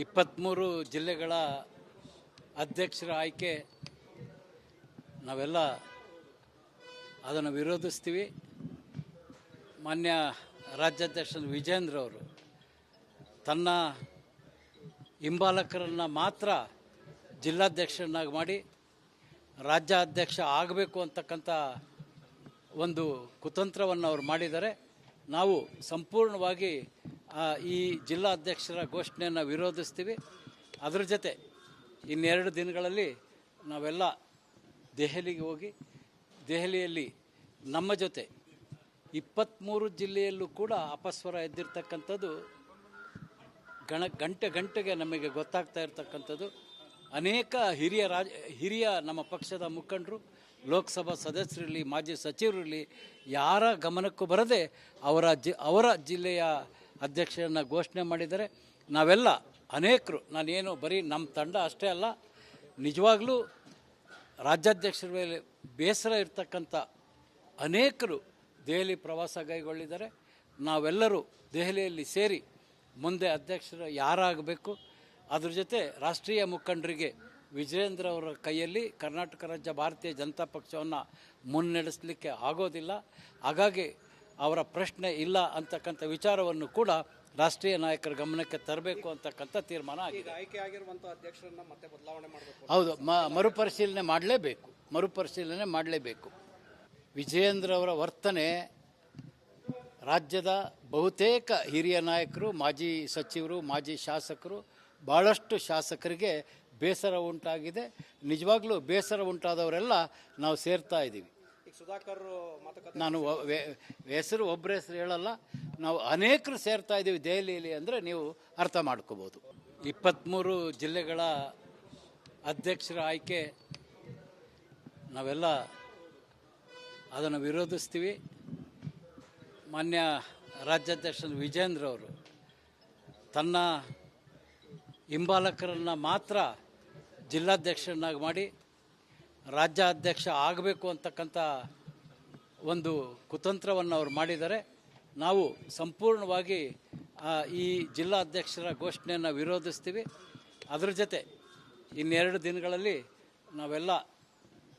ಇಪ್ಪತ್ತ್ಮೂರು ಜಿಲ್ಲೆಗಳ ಅಧ್ಯಕ್ಷರ ಆಯ್ಕೆ ನಾವೆಲ್ಲ ಅದನ್ನು ವಿರೋಧಿಸ್ತೀವಿ. ಮಾನ್ಯ ರಾಜ್ಯಾಧ್ಯಕ್ಷ ವಿಜೇಂದ್ರ ಅವರು ತನ್ನ ಹಿಂಬಾಲಕರನ್ನು ಮಾತ್ರ ಜಿಲ್ಲಾಧ್ಯಕ್ಷರನ್ನಾಗಿ ಮಾಡಿ ರಾಜ್ಯಾಧ್ಯಕ್ಷ ಆಗಬೇಕು ಅಂತಕ್ಕಂಥ ಒಂದು ಕುತಂತ್ರವನ್ನು ಅವರು ಮಾಡಿದ್ದಾರೆ. ನಾವು ಸಂಪೂರ್ಣವಾಗಿ ಈ ಜಿಲ್ಲಾಧ್ಯಕ್ಷರ ಘೋಷಣೆಯನ್ನು ವಿರೋಧಿಸ್ತೀವಿ. ಅದರ ಜೊತೆ ಇನ್ನೆರಡು ದಿನಗಳಲ್ಲಿ ನಾವೆಲ್ಲ ದೆಹಲಿಗೆ ಹೋಗಿ, ದೆಹಲಿಯಲ್ಲಿ ನಮ್ಮ ಜೊತೆ ಇಪ್ಪತ್ತ್ಮೂರು ಜಿಲ್ಲೆಯಲ್ಲೂ ಕೂಡ ಅಪಸ್ವರ ಎದ್ದಿರ್ತಕ್ಕಂಥದ್ದು, ಗಣ, ಗಂಟೆ ಗಂಟೆಗೆ ನಮಗೆ ಗೊತ್ತಾಗ್ತಾ ಇರತಕ್ಕಂಥದ್ದು. ಅನೇಕ ಹಿರಿಯ ರಾಜ, ಹಿರಿಯ ನಮ್ಮ ಪಕ್ಷದ ಮುಖಂಡರು, ಲೋಕಸಭಾ ಸದಸ್ಯರಿರಲಿ, ಮಾಜಿ ಸಚಿವರಿರಲಿ, ಯಾರ ಗಮನಕ್ಕೂ ಬರದೆ ಅವರ ಜಿ, ಅವರ ಜಿಲ್ಲೆಯ ಅಧ್ಯಕ್ಷರನ್ನು ಘೋಷಣೆ ಮಾಡಿದರೆ ನಾವೆಲ್ಲ ಅನೇಕರು, ನಾನೇನು ಬರೀ ನಮ್ಮ ತಂಡ ಅಷ್ಟೇ ಅಲ್ಲ, ನಿಜವಾಗಲೂ ರಾಜ್ಯಾಧ್ಯಕ್ಷರ ಮೇಲೆ ಬೇಸರ ಇರ್ತಕ್ಕಂಥ ಅನೇಕರು ದೆಹಲಿ ಪ್ರವಾಸ ಕೈಗೊಳ್ಳಿದ್ದಾರೆ. ನಾವೆಲ್ಲರೂ ದೆಹಲಿಯಲ್ಲಿ ಸೇರಿ ಮುಂದೆ ಅಧ್ಯಕ್ಷರು ಯಾರಾಗಬೇಕು, ಅದ್ರ ಜೊತೆ ರಾಷ್ಟ್ರೀಯ ಮುಖಂಡರಿಗೆ ವಿಜಯೇಂದ್ರ ಅವರ ಕೈಯಲ್ಲಿ ಕರ್ನಾಟಕ ರಾಜ್ಯ ಭಾರತೀಯ ಜನತಾ ಪಕ್ಷವನ್ನು ಮುನ್ನಡೆಸಲಿಕ್ಕೆ ಆಗೋದಿಲ್ಲ. ಹಾಗಾಗಿ ಅವರ ಪ್ರಶ್ನೆ ಇಲ್ಲ ಅಂತಕ್ಕಂಥ ವಿಚಾರವನ್ನು ಕೂಡ ರಾಷ್ಟ್ರೀಯ ನಾಯಕರ ಗಮನಕ್ಕೆ ತರಬೇಕು ಅಂತಕ್ಕಂಥ ತೀರ್ಮಾನ ಆಗಿದೆ. ಮತ್ತೆ ಬದಲಾವಣೆ ಮಾಡಬೇಕು ಹೌದು ಮ ಮರುಪರಿಶೀಲನೆ ಮಾಡಲೇಬೇಕು ಮರುಪರಿಶೀಲನೆ ಮಾಡಲೇಬೇಕು. ವಿಜಯೇಂದ್ರ ಅವರ ವರ್ತನೆ ರಾಜ್ಯದ ಬಹುತೇಕ ಹಿರಿಯ ನಾಯಕರು ಮಾಜಿ ಸಚಿವರು ಮಾಜಿ ಶಾಸಕರು ಭಾಳಷ್ಟು ಶಾಸಕರಿಗೆ ಬೇಸರ ಉಂಟಾಗಿದೆ. ನಿಜವಾಗ್ಲೂ ಬೇಸರ ಉಂಟಾದವರೆಲ್ಲ ನಾವು ಸೇರ್ತಾ ಇದ್ದೀವಿ. ನಾನು ಹೆಸರು ಒಬ್ಬರ ಹೆಸರು ಹೇಳಲ್ಲ. ನಾವು ಅನೇಕರು ಸೇರ್ತಾ ಇದ್ದೀವಿ ದೆಹಲಿಯಲ್ಲಿ ಅಂದರೆ ನೀವು ಅರ್ಥ ಮಾಡ್ಕೋಬೋದು. ಇಪ್ಪತ್ತ್ಮೂರು ಜಿಲ್ಲೆಗಳ ಅಧ್ಯಕ್ಷರ ಆಯ್ಕೆ ನಾವೆಲ್ಲ ಅದನ್ನು ವಿರೋಧಿಸ್ತೀವಿ. ಮಾನ್ಯ ರಾಜ್ಯಾಧ್ಯಕ್ಷ ವಿಜೇಂದ್ರ ಅವರು ತನ್ನ ಹಿಂಬಾಲಕರನ್ನು ಮಾತ್ರ ಜಿಲ್ಲಾಧ್ಯಕ್ಷರನ್ನಾಗಿ ಮಾಡಿ ರಾಜ್ಯಾಧ್ಯಕ್ಷ ಆಗಬೇಕು ಅಂತಕ್ಕಂಥ ಒಂದು ಕುತಂತ್ರವನ್ನು ಅವರು ಮಾಡಿದ್ದಾರೆ. ನಾವು ಸಂಪೂರ್ಣವಾಗಿ ಈ ಜಿಲ್ಲಾಧ್ಯಕ್ಷರ ಘೋಷಣೆಯನ್ನು ವಿರೋಧಿಸ್ತೀವಿ. ಅದರ ಜೊತೆ ಇನ್ನೆರಡು ದಿನಗಳಲ್ಲಿ ನಾವೆಲ್ಲ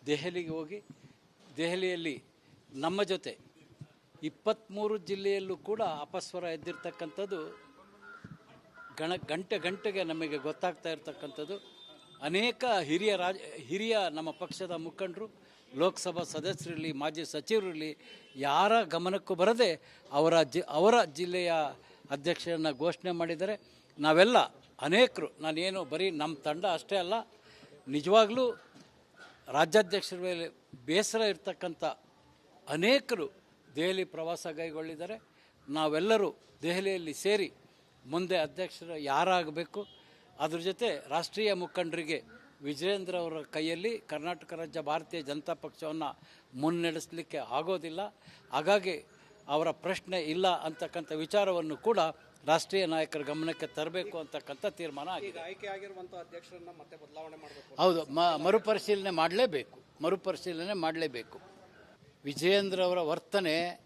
ದೆಹಲಿಗೆ ಹೋಗಿ, ದೆಹಲಿಯಲ್ಲಿ ನಮ್ಮ ಜೊತೆ ಇಪ್ಪತ್ತ್ಮೂರು ಜಿಲ್ಲೆಯಲ್ಲೂ ಕೂಡ ಅಪಸ್ವರ ಎದ್ದಿರ್ತಕ್ಕಂಥದ್ದು, ಗಣ, ಗಂಟೆ ಗಂಟೆಗೆ ನಮಗೆ ಗೊತ್ತಾಗ್ತಾ ಇರ್ತಕ್ಕಂಥದ್ದು. ಅನೇಕ ಹಿರಿಯ ರಾಜ, ಹಿರಿಯ ನಮ್ಮ ಪಕ್ಷದ ಮುಖಂಡರು, ಲೋಕಸಭಾ ಸದಸ್ಯರಿರಲಿ, ಮಾಜಿ ಸಚಿವರಿರಲಿ, ಯಾರ ಗಮನಕ್ಕೂ ಬರದೆ ಅವರ ಜಿ, ಅವರ ಜಿಲ್ಲೆಯ ಅಧ್ಯಕ್ಷರನ್ನು ಘೋಷಣೆ ಮಾಡಿದ್ದಾರೆ. ನಾವೆಲ್ಲ ಅನೇಕರು, ನಾನೇನು ಬರೀ ನಮ್ಮ ತಂಡ ಅಷ್ಟೇ ಅಲ್ಲ, ನಿಜವಾಗ್ಲೂ ರಾಜ್ಯಾಧ್ಯಕ್ಷರ ಮೇಲೆ ಬೇಸರ ಇರ್ತಕ್ಕಂಥ ಅನೇಕರು ದೆಹಲಿ ಪ್ರವಾಸ ಕೈಗೊಳ್ಳಿದ್ದಾರೆ. ನಾವೆಲ್ಲರೂ ದೆಹಲಿಯಲ್ಲಿ ಸೇರಿ ಮುಂದೆ ಅಧ್ಯಕ್ಷರು ಯಾರಾಗಬೇಕು ಅದ್ರ ಜೊತೆ ರಾಷ್ಟ್ರೀಯ ಮುಖಂಡರಿಗೆ ವಿಜಯೇಂದ್ರ ಅವರ ಕೈಯಲ್ಲಿ ಕರ್ನಾಟಕ ರಾಜ್ಯ ಭಾರತೀಯ ಜನತಾ ಪಕ್ಷವನ್ನು ಮುನ್ನಡೆಸಲಿಕ್ಕೆ ಆಗೋದಿಲ್ಲ. ಹಾಗಾಗಿ ಅವರ ಪ್ರಶ್ನೆ ಇಲ್ಲ ಅಂತಕ್ಕಂಥ ವಿಚಾರವನ್ನು ಕೂಡ ರಾಷ್ಟ್ರೀಯ ನಾಯಕರ ಗಮನಕ್ಕೆ ತರಬೇಕು ಅಂತಕ್ಕಂಥ ತೀರ್ಮಾನ ಆಗಿದೆ. ಈಗ ಆಯ್ಕೆ ಆಗಿರುವಂತಹ ಅಧ್ಯಕ್ಷರನ್ನ ಮತ್ತೆ ಬದಲಾವಣೆ ಮಾಡಬೇಕು. ಹೌದು ಮ ಮರುಪರಿಶೀಲನೆ ಮಾಡಲೇಬೇಕು. ಮರುಪರಿಶೀಲನೆ ಮಾಡಲೇಬೇಕು. ವಿಜಯೇಂದ್ರ ಅವರ ವರ್ತನೆ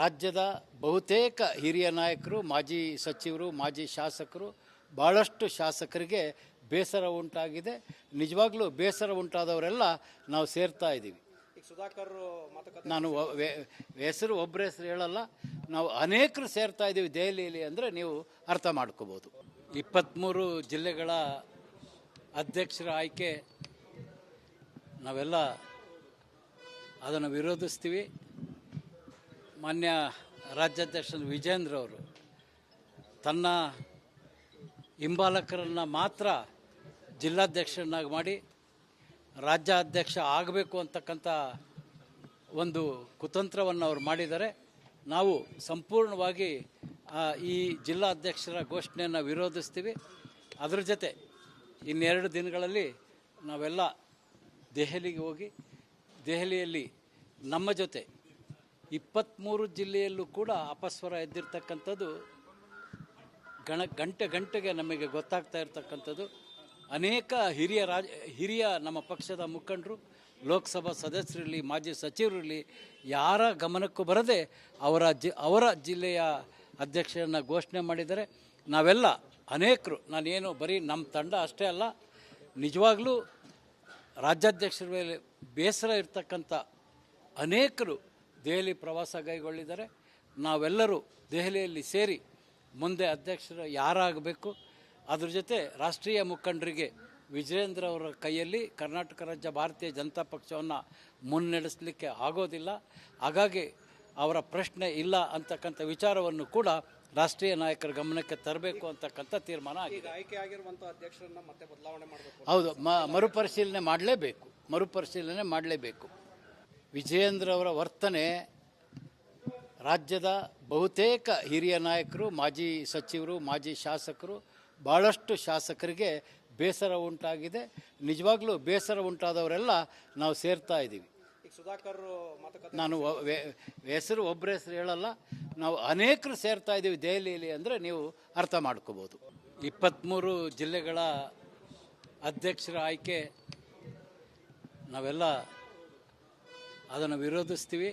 ರಾಜ್ಯದ ಬಹುತೇಕ ಹಿರಿಯ ನಾಯಕರು ಮಾಜಿ ಸಚಿವರು ಮಾಜಿ ಶಾಸಕರು ಭಾಳಷ್ಟು ಶಾಸಕರಿಗೆ ಬೇಸರ ಉಂಟಾಗಿದೆ. ನಿಜವಾಗ್ಲೂ ಬೇಸರ ಉಂಟಾದವರೆಲ್ಲ ನಾವು ಸೇರ್ತಾ ಇದ್ದೀವಿ. ನಾನು ಹೆಸರು ಒಬ್ಬರ ಹೆಸರು ಹೇಳಲ್ಲ. ನಾವು ಅನೇಕರು ಸೇರ್ತಾ ಇದ್ದೀವಿ ದೆಹಲಿಯಲ್ಲಿ ಅಂದರೆ ನೀವು ಅರ್ಥ ಮಾಡ್ಕೋಬೋದು. ಇಪ್ಪತ್ತ್ಮೂರು ಜಿಲ್ಲೆಗಳ ಅಧ್ಯಕ್ಷರ ಆಯ್ಕೆ ನಾವೆಲ್ಲ ಅದನ್ನು ವಿರೋಧಿಸ್ತೀವಿ. ಮಾನ್ಯ ರಾಜ್ಯಾಧ್ಯಕ್ಷ ವಿಜೇಂದ್ರ ಅವರು ತನ್ನ ಹಿಂಬಾಲಕರನ್ನು ಮಾತ್ರ ಜಿಲ್ಲಾಧ್ಯಕ್ಷರನ್ನಾಗಿ ಮಾಡಿ ರಾಜ್ಯಾಧ್ಯಕ್ಷ ಆಗಬೇಕು ಅಂತಕ್ಕಂಥ ಒಂದು ಕುತಂತ್ರವನ್ನು ಅವರು ಮಾಡಿದ್ದಾರೆ. ನಾವು ಸಂಪೂರ್ಣವಾಗಿ ಈ ಜಿಲ್ಲಾಧ್ಯಕ್ಷರ ಘೋಷಣೆಯನ್ನು ವಿರೋಧಿಸ್ತೀವಿ. ಅದರ ಜೊತೆ ಇನ್ನೆರಡು ದಿನಗಳಲ್ಲಿ ನಾವೆಲ್ಲ ದೆಹಲಿಗೆ ಹೋಗಿ, ದೆಹಲಿಯಲ್ಲಿ ನಮ್ಮ ಜೊತೆ ಇಪ್ಪತ್ತ್ಮೂರು ಜಿಲ್ಲೆಯಲ್ಲೂ ಕೂಡ ಅಪಸ್ವರ ಎದ್ದಿರ್ತಕ್ಕಂಥದ್ದು, ಗಣ, ಗಂಟೆ ಗಂಟೆಗೆ ನಮಗೆ ಗೊತ್ತಾಗ್ತಾ ಇರ್ತಕ್ಕಂಥದ್ದು. ಅನೇಕ ಹಿರಿಯ ರಾಜ, ಹಿರಿಯ ನಮ್ಮ ಪಕ್ಷದ ಮುಖಂಡರು, ಲೋಕಸಭಾ ಸದಸ್ಯರಿರಲಿ, ಮಾಜಿ ಸಚಿವರಿರಲಿ, ಯಾರ ಗಮನಕ್ಕೂ ಬರದೆ ಅವರ ಜಿ, ಅವರ ಜಿಲ್ಲೆಯ ಅಧ್ಯಕ್ಷರನ್ನು ಘೋಷಣೆ ಮಾಡಿದರೆ ನಾವೆಲ್ಲ ಅನೇಕರು, ನಾನೇನು ಬರೀ ನಮ್ಮ ತಂಡ ಅಷ್ಟೇ ಅಲ್ಲ, ನಿಜವಾಗ್ಲೂ ರಾಜ್ಯಾಧ್ಯಕ್ಷರ ಮೇಲೆ ಬೇಸರ ಇರ್ತಕ್ಕಂಥ ಅನೇಕರು ದೆಹಲಿ ಪ್ರವಾಸ ಕೈಗೊಳ್ಳಿದ್ದಾರೆ ನಾವೆಲ್ಲರೂ ದೆಹಲಿಯಲ್ಲಿ ಸೇರಿ ಮುಂದೆ ಅಧ್ಯಕ್ಷರು ಯಾರಾಗಬೇಕು ಅದ್ರ ಜೊತೆ ರಾಷ್ಟ್ರೀಯ ಮುಖಂಡರಿಗೆ ವಿಜಯೇಂದ್ರ ಅವರ ಕೈಯಲ್ಲಿ ಕರ್ನಾಟಕ ರಾಜ್ಯ ಭಾರತೀಯ ಜನತಾ ಪಕ್ಷವನ್ನು ಮುನ್ನಡೆಸಲಿಕ್ಕೆ ಆಗೋದಿಲ್ಲ. ಹಾಗಾಗಿ ಅವರ ಪ್ರಶ್ನೆ ಇಲ್ಲ ಅಂತಕ್ಕಂಥ ವಿಚಾರವನ್ನು ಕೂಡ ರಾಷ್ಟ್ರೀಯ ನಾಯಕರ ಗಮನಕ್ಕೆ ತರಬೇಕು ಅಂತಕ್ಕಂಥ ತೀರ್ಮಾನ ಆಗಿದೆ. ಆಯ್ಕೆ ಆಗಿರುವಂಥ ಅಧ್ಯಕ್ಷರನ್ನ ಮತ್ತೆ ಬದಲಾವಣೆ ಮಾಡಬೇಕು ಹೌದು ಮ ಮರುಪರಿಶೀಲನೆ ಮಾಡಲೇಬೇಕು ಮರುಪರಿಶೀಲನೆ ಮಾಡಲೇಬೇಕು. ವಿಜಯೇಂದ್ರ ಅವರ ವರ್ತನೆ ರಾಜ್ಯದ ಬಹುತೇಕ ಹಿರಿಯ ನಾಯಕರು, ಮಾಜಿ ಸಚಿವರು, ಮಾಜಿ ಶಾಸಕರು ಭಾಳಷ್ಟು ಶಾಸಕರಿಗೆ ಬೇಸರ ಉಂಟಾಗಿದೆ. ನಿಜವಾಗ್ಲೂ ಬೇಸರ ಉಂಟಾದವರೆಲ್ಲ ನಾವು ಸೇರ್ತಾ ಇದ್ದೀವಿ. ನಾನು ಹೆಸರು ಒಬ್ಬರ ಹೆಸರು ಹೇಳಲ್ಲ. ನಾವು ಅನೇಕರು ಸೇರ್ತಾ ಇದ್ದೀವಿ ದೆಹಲಿಯಲ್ಲಿ ಅಂದರೆ ನೀವು ಅರ್ಥ ಮಾಡ್ಕೋಬೋದು ಇಪ್ಪತ್ತ್ಮೂರು ಜಿಲ್ಲೆಗಳ ಅಧ್ಯಕ್ಷರ ಆಯ್ಕೆ ನಾವೆಲ್ಲ ಅದನ್ನು ವಿರೋಧಿಸ್ತೀವಿ.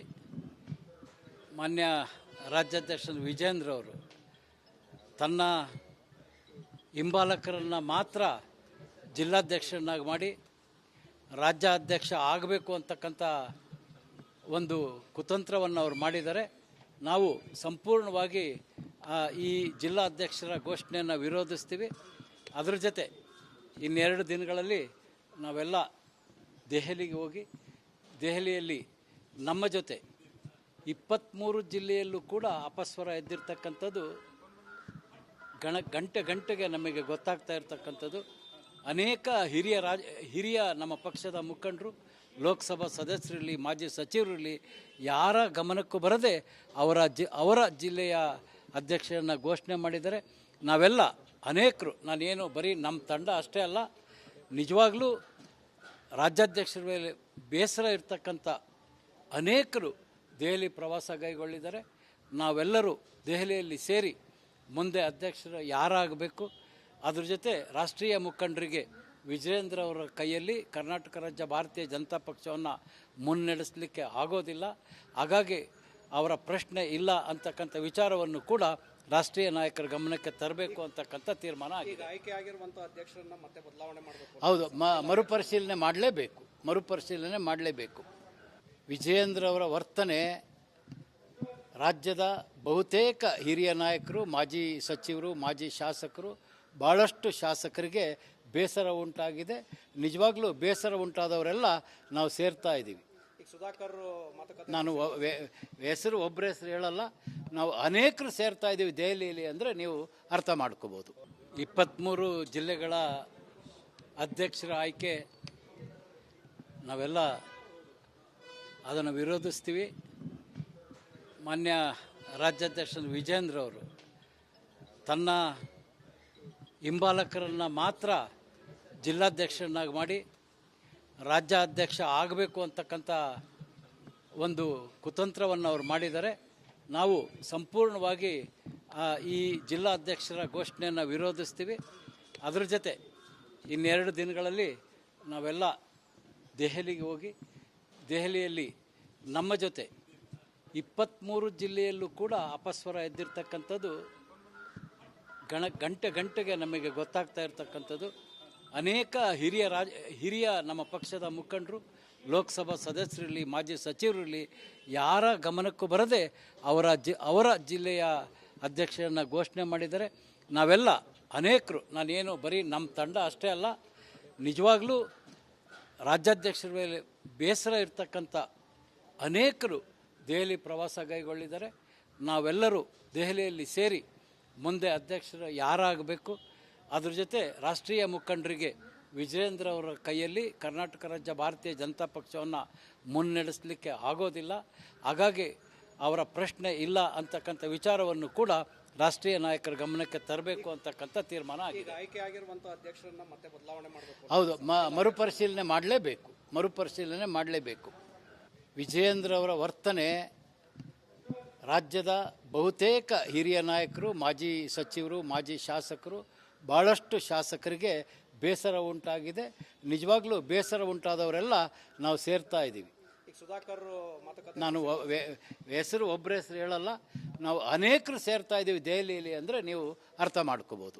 ಮಾನ್ಯ ರಾಜ್ಯಾಧ್ಯಕ್ಷ ವಿಜೇಂದ್ರ ಅವರು ತನ್ನ ಹಿಂಬಾಲಕರನ್ನು ಮಾತ್ರ ಜಿಲ್ಲಾಧ್ಯಕ್ಷರನ್ನಾಗಿ ಮಾಡಿ ರಾಜ್ಯಾಧ್ಯಕ್ಷ ಆಗಬೇಕು ಅಂತಕ್ಕಂಥ ಒಂದು ಕುತಂತ್ರವನ್ನು ಅವರು ಮಾಡಿದ್ದಾರೆ. ನಾವು ಸಂಪೂರ್ಣವಾಗಿ ಈ ಜಿಲ್ಲಾಧ್ಯಕ್ಷರ ಘೋಷಣೆಯನ್ನು ವಿರೋಧಿಸ್ತೀವಿ. ಅದರ ಜೊತೆ ಇನ್ನೆರಡು ದಿನಗಳಲ್ಲಿ ನಾವೆಲ್ಲ ದೆಹಲಿಗೆ ಹೋಗಿ ದೆಹಲಿಯಲ್ಲಿ ನಮ್ಮ ಜೊತೆ ಇಪ್ಪತ್ತ್ಮೂರು ಜಿಲ್ಲೆಯಲ್ಲೂ ಕೂಡ ಅಪಸ್ವರ ಎದ್ದಿರ್ತಕ್ಕಂಥದ್ದು, ಗಣ, ಗಂಟೆ ಗಂಟೆಗೆ ನಮಗೆ ಗೊತ್ತಾಗ್ತಾ ಇರತಕ್ಕಂಥದ್ದು. ಅನೇಕ ಹಿರಿಯ ರಾಜ, ಹಿರಿಯ ನಮ್ಮ ಪಕ್ಷದ ಮುಖಂಡರು, ಲೋಕಸಭಾ ಸದಸ್ಯರಿರಲಿ, ಮಾಜಿ ಸಚಿವರಿರಲಿ, ಯಾರ ಗಮನಕ್ಕೂ ಬರದೆ ಅವರ ಜಿ, ಅವರ ಜಿಲ್ಲೆಯ ಅಧ್ಯಕ್ಷರನ್ನು ಘೋಷಣೆ ಮಾಡಿದರೆ ನಾವೆಲ್ಲ ಅನೇಕರು, ನಾನೇನು ಬರೀ ನಮ್ಮ ತಂಡ ಅಷ್ಟೇ ಅಲ್ಲ, ನಿಜವಾಗ್ಲೂ ರಾಜ್ಯಾಧ್ಯಕ್ಷರ ಮೇಲೆ ಬೇಸರ ಇರ್ತಕ್ಕಂಥ ಅನೇಕರು ದೆಹಲಿ ಪ್ರವಾಸ ಕೈಗೊಳ್ಳಿದ್ದಾರೆ. ನಾವೆಲ್ಲರೂ ದೆಹಲಿಯಲ್ಲಿ ಸೇರಿ ಮುಂದೆ ಅಧ್ಯಕ್ಷರು ಯಾರಾಗಬೇಕು, ಅದ್ರ ಜೊತೆ ರಾಷ್ಟ್ರೀಯ ಮುಖಂಡರಿಗೆ ವಿಜಯೇಂದ್ರ ಅವರ ಕೈಯಲ್ಲಿ ಕರ್ನಾಟಕ ರಾಜ್ಯ ಭಾರತೀಯ ಜನತಾ ಪಕ್ಷವನ್ನು ಮುನ್ನಡೆಸಲಿಕ್ಕೆ ಆಗೋದಿಲ್ಲ. ಹಾಗಾಗಿ ಅವರ ಪ್ರಶ್ನೆ ಇಲ್ಲ ಅಂತಕ್ಕಂಥ ವಿಚಾರವನ್ನು ಕೂಡ ರಾಷ್ಟ್ರೀಯ ನಾಯಕರ ಗಮನಕ್ಕೆ ತರಬೇಕು ಅಂತಕ್ಕಂಥ ತೀರ್ಮಾನ ಆಗಿದೆ. ಆಯ್ಕೆ ಆಗಿರುವಂಥ ಅಧ್ಯಕ್ಷರನ್ನ ಮತ್ತೆ ಬದಲಾವಣೆ ಮಾಡಬೇಕು ಹೌದು ಮ ಮರುಪರಿಶೀಲನೆ ಮಾಡಲೇಬೇಕು ಮರುಪರಿಶೀಲನೆ ಮಾಡಲೇಬೇಕು. ವಿಜಯೇಂದ್ರ ಅವರ ವರ್ತನೆ ರಾಜ್ಯದ ಬಹುತೇಕ ಹಿರಿಯ ನಾಯಕರು ಮಾಜಿ ಸಚಿವರು ಮಾಜಿ ಶಾಸಕರು ಭಾಳಷ್ಟು ಶಾಸಕರಿಗೆ ಬೇಸರ ಉಂಟಾಗಿದೆ. ನಿಜವಾಗ್ಲೂ ಬೇಸರ ಉಂಟಾದವರೆಲ್ಲ ನಾವು ಸೇರ್ತಾ ಇದ್ದೀವಿ. ಈಗ ಸುಧಾಕರ್ ಮಾತುಕತೆ ನಾನು ಹೆಸರು ಒಬ್ಬರ ಹೆಸರು ಹೇಳಲ್ಲ ನಾವು ಅನೇಕರು ಸೇರ್ತಾ ಇದ್ದೀವಿ ದೆಹಲಿಯಲ್ಲಿ ಅಂದರೆ ನೀವು ಅರ್ಥ ಮಾಡ್ಕೋಬೋದು. ಇಪ್ಪತ್ತ್ಮೂರು ಜಿಲ್ಲೆಗಳ ಅಧ್ಯಕ್ಷರ ಆಯ್ಕೆ ನಾವೆಲ್ಲ ಅದನ್ನು ವಿರೋಧಿಸ್ತೀವಿ. ಮಾನ್ಯ ರಾಜ್ಯಾಧ್ಯಕ್ಷ ವಿಜೇಂದ್ರ ಅವರು ತನ್ನ ಹಿಂಬಾಲಕರನ್ನು ಮಾತ್ರ ಜಿಲ್ಲಾಧ್ಯಕ್ಷರನ್ನಾಗಿ ಮಾಡಿ ರಾಜ್ಯಾಧ್ಯಕ್ಷ ಆಗಬೇಕು ಅಂತಕ್ಕಂಥ ಒಂದು ಕುತಂತ್ರವನ್ನು ಅವರು ಮಾಡಿದ್ದಾರೆ. ನಾವು ಸಂಪೂರ್ಣವಾಗಿ ಈ ಜಿಲ್ಲಾಧ್ಯಕ್ಷರ ಘೋಷಣೆಯನ್ನು ವಿರೋಧಿಸ್ತೀವಿ. ಅದರ ಜೊತೆ ಇನ್ನೆರಡು ದಿನಗಳಲ್ಲಿ ನಾವೆಲ್ಲ ದೆಹಲಿಗೆ ಹೋಗಿ, ದೆಹಲಿಯಲ್ಲಿ ನಮ್ಮ ಜೊತೆ ಇಪ್ಪತ್ತ್ಮೂರು ಜಿಲ್ಲೆಯಲ್ಲೂ ಕೂಡ ಅಪಸ್ವರ ಎದ್ದಿರ್ತಕ್ಕಂಥದ್ದು, ಗಣ, ಗಂಟೆ ಗಂಟೆಗೆ ನಮಗೆ ಗೊತ್ತಾಗ್ತಾ ಇರ್ತಕ್ಕಂಥದ್ದು. ಅನೇಕ ಹಿರಿಯ ರಾಜ, ಹಿರಿಯ ನಮ್ಮ ಪಕ್ಷದ ಮುಖಂಡರು, ಲೋಕಸಭಾ ಸದಸ್ಯರಿರಲಿ, ಮಾಜಿ ಸಚಿವರಿರಲಿ, ಯಾರ ಗಮನಕ್ಕೂ ಬರದೆ ಅವರ ಜಿ, ಅವರ ಜಿಲ್ಲೆಯ ಅಧ್ಯಕ್ಷರನ್ನು ಘೋಷಣೆ ಮಾಡಿದರೆ ನಾವೆಲ್ಲ ಅನೇಕರು, ನಾನೇನು ಬರೀ ನಮ್ಮ ತಂಡ ಅಷ್ಟೇ ಅಲ್ಲ, ನಿಜವಾಗಲೂ ರಾಜ್ಯಾಧ್ಯಕ್ಷರ ಮೇಲೆ ಬೇಸರ ಇರ್ತಕ್ಕಂಥ ಅನೇಕರು ದೆಹಲಿ ಪ್ರವಾಸ ಕೈಗೊಳ್ಳಿದ್ದಾರೆ. ನಾವೆಲ್ಲರೂ ದೆಹಲಿಯಲ್ಲಿ ಸೇರಿ ಮುಂದೆ ಅಧ್ಯಕ್ಷರು ಯಾರಾಗಬೇಕು ಅದ್ರ ಜೊತೆ ರಾಷ್ಟ್ರೀಯ ಮುಖಂಡರಿಗೆ ವಿಜಯೇಂದ್ರ ಅವರ ಕೈಯಲ್ಲಿ ಕರ್ನಾಟಕ ರಾಜ್ಯ ಭಾರತೀಯ ಜನತಾ ಪಕ್ಷವನ್ನು ಮುನ್ನಡೆಸಲಿಕ್ಕೆ ಆಗೋದಿಲ್ಲ. ಹಾಗಾಗಿ ಅವರ ಪ್ರಶ್ನೆ ಇಲ್ಲ ಅಂತಕ್ಕಂಥ ವಿಚಾರವನ್ನು ಕೂಡ ರಾಷ್ಟ್ರೀಯ ನಾಯಕರ ಗಮನಕ್ಕೆ ತರಬೇಕು ಅಂತಕ್ಕಂಥ ತೀರ್ಮಾನ ಆಗಿದೆ. ಈಗ ಆಯ್ಕೆ ಆಗಿರುವಂತ ಅಧ್ಯಕ್ಷರನ್ನ ಮತ್ತೆ ಬದಲಾವಣೆ ಮಾಡಬೇಕು ಹೌದು ಮ ಮರುಪರಿಶೀಲನೆ ಮಾಡಲೇಬೇಕು ಮರುಪರಿಶೀಲನೆ ಮಾಡಲೇಬೇಕು. ವಿಜಯೇಂದ್ರ ಅವರ ವರ್ತನೆ ರಾಜ್ಯದ ಬಹುತೇಕ ಹಿರಿಯ ನಾಯಕರು ಮಾಜಿ ಸಚಿವರು ಮಾಜಿ ಶಾಸಕರು ಭಾಳಷ್ಟು ಶಾಸಕರಿಗೆ ಬೇಸರ ಉಂಟಾಗಿದೆ. ನಿಜವಾಗ್ಲೂ ಬೇಸರ ಉಂಟಾದವರೆಲ್ಲ ನಾವು ಸೇರ್ತಾ ಇದ್ದೀವಿ. ಸುಧಾಕರ್ ನಾನು ಹೆಸರು ಒಬ್ಬರ ಹೆಸರು ಹೇಳಲ್ಲ. ನಾವು ಅನೇಕರು ಸೇರ್ತಾ ಇದ್ದೀವಿ ದೆಹಲಿಯಲ್ಲಿ ಅಂದರೆ ನೀವು ಅರ್ಥ ಮಾಡ್ಕೋಬೋದು.